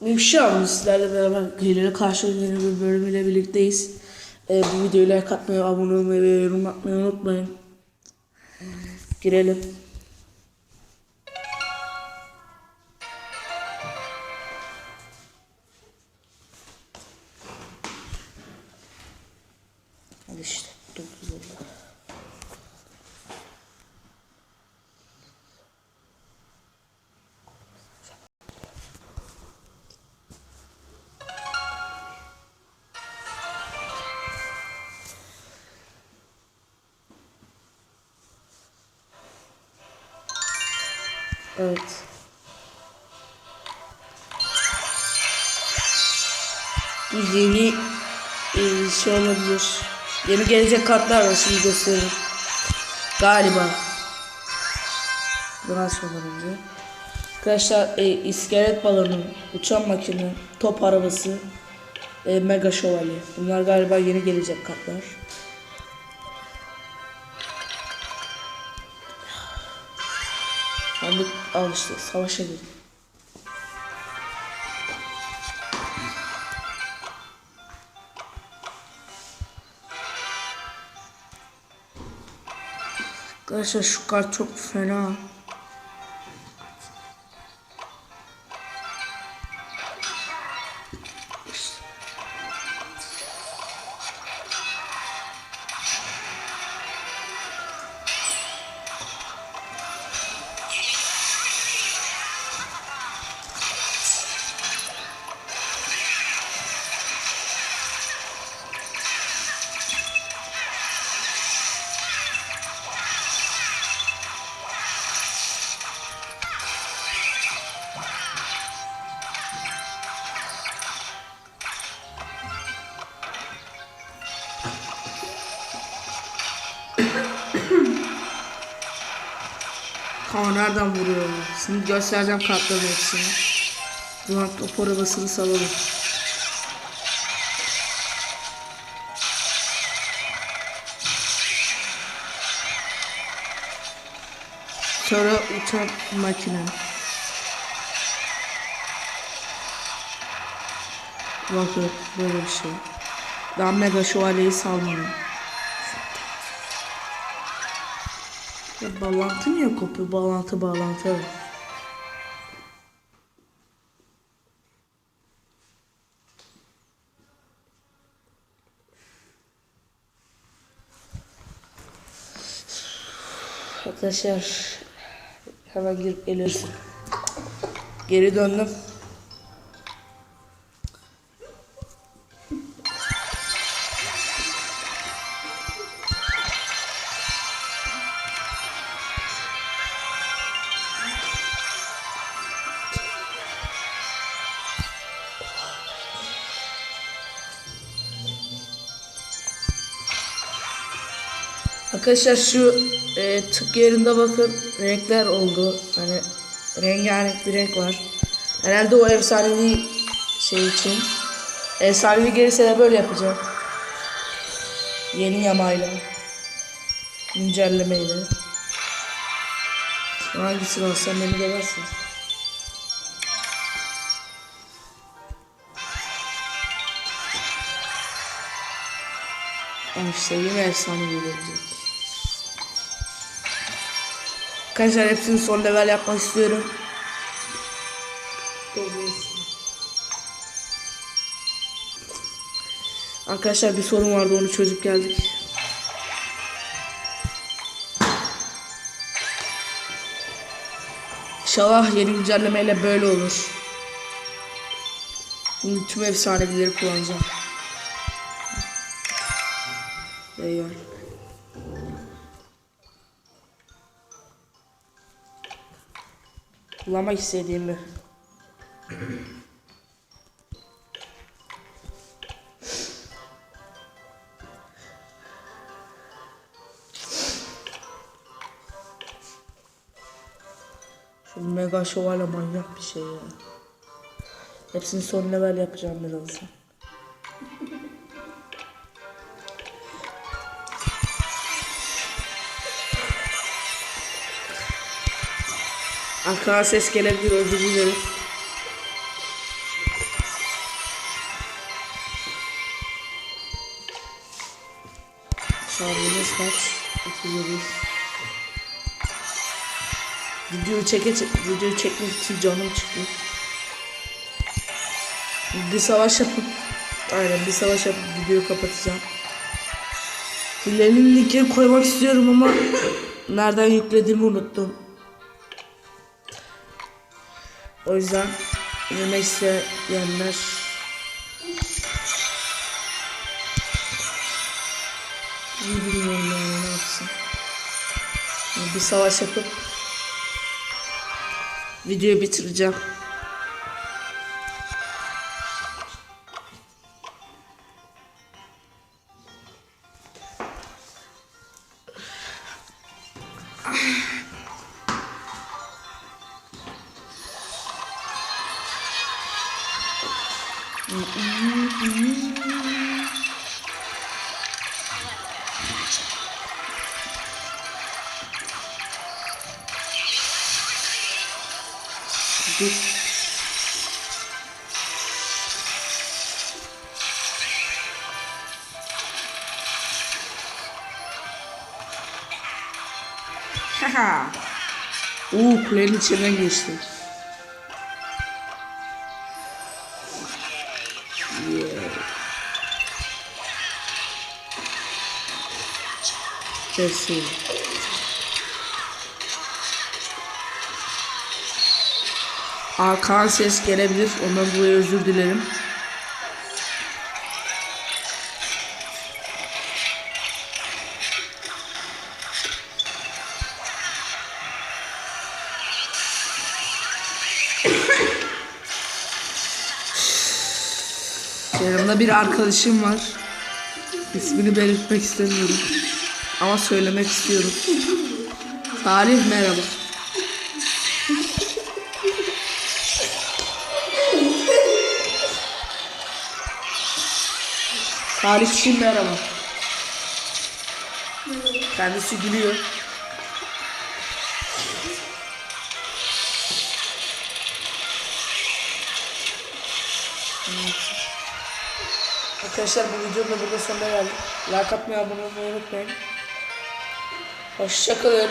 Müşah sizlerle beraber Geliyle karşı yeni bir bölümüyle birlikteyiz. Ee, bu videoyu like atmayı, abone olmayı ve yorum atmayı unutmayın. Girelim. Evet. Bu yeni e, şey olabilir. Yeni gelecek kartlar var şimdi gösteririm. Galiba. Bu nasıl önce? Arkadaşlar e, iskelet balonu, uçan makine, top arabası, e, mega şövalye. Bunlar galiba yeni gelecek kartlar. Sandık al işte savaşa gir. Arkadaşlar şu kart çok fena. Kaan nereden vuruyor? Şimdi göstereceğim kartların hepsini. Duran top arabasını salalım. Sonra uçan makine. Bakın böyle bir şey. Ben mega şövalyeyi salmıyorum. Ya bağlantı niye kopuyor? Bağlantı bağlantı. Arkadaşlar hemen girip geliyoruz. Geri döndüm. Arkadaşlar şu e, tık yerinde bakın renkler oldu. Hani rengarenk bir renk var. Herhalde o efsanevi şey için. Efsanevi gelirse de böyle yapacağım. Yeni yamayla. Güncellemeyle. Hangisini alsam beni döversin. Ama işte yine efsane gelecek. Arkadaşlar hepsini son level yapmak istiyorum. Arkadaşlar bir sorun vardı onu çözüp geldik. İnşallah yeni güncellemeyle böyle olur. Şimdi tüm efsaneleri kullanacağım. Eyvah. Kullanmak istediğimi. Şu mega şövalye manyak bir şey ya. Hepsini son level yapacağım birazdan. Arkadan ses gelebilir özür dilerim. Sabrımız kaç? 37. Videoyu çeke çek, videoyu çekmek için canım çıktı. Bir savaş yapıp aynen bir savaş yapıp videoyu kapatacağım. Hilenin linkini koymak istiyorum ama nereden yüklediğimi unuttum. O yüzden yemek isteyenler bilmiyorum yani ne yapsın. Bir savaş yapıp videoyu bitireceğim. Dur. Haha. Oo kulenin içinden geçti. Kesin. Arkadan ses gelebilir. Ondan dolayı özür dilerim. Yanımda bir arkadaşım var. İsmini belirtmek istemiyorum. Ama söylemek istiyorum. Salih merhaba. Salihçiğim merhaba. Kendisi gülüyor. Arkadaşlar bu videonun da burada sonuna geldik. Like atmayı, abone olmayı unutmayın. Hoşçakalın.